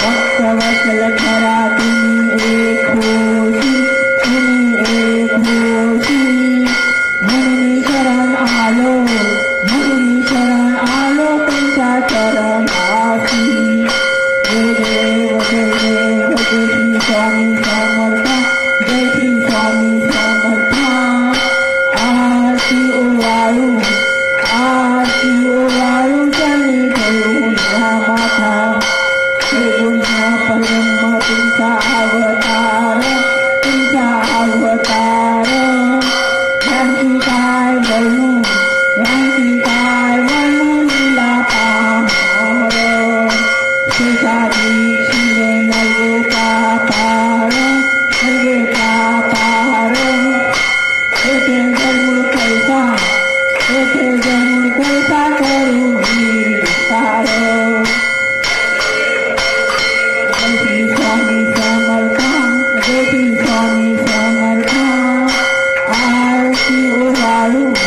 பார்த்தவர்கள் સર્જન કૃપા કરી તારો સ્વામી સમર્થન જ્યોતિ સ્વામી સમર્થન આરતી ઓવાળું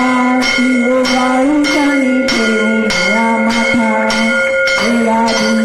આરતી ઓવાળું તને કેવું માથા એવા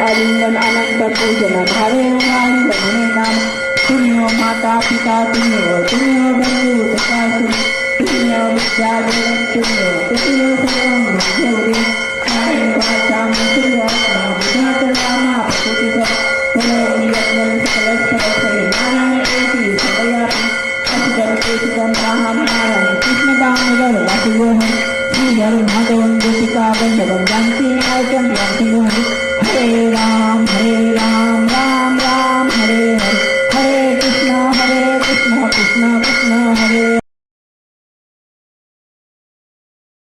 alinan anak berpujana hari hari berminam dunia mata kita dunia dunia berdua kasih dunia berjaga seorang dunia sekarang berjuri hari baca dunia dunia terlama putih dunia lihat dan sekelas selesai mana mengerti saya kasih dan kasih dan paham malam kita bangun dan lagi bohong Siar mata untuk kita dan dalam ganti akan berhenti Ram, Hey Ram.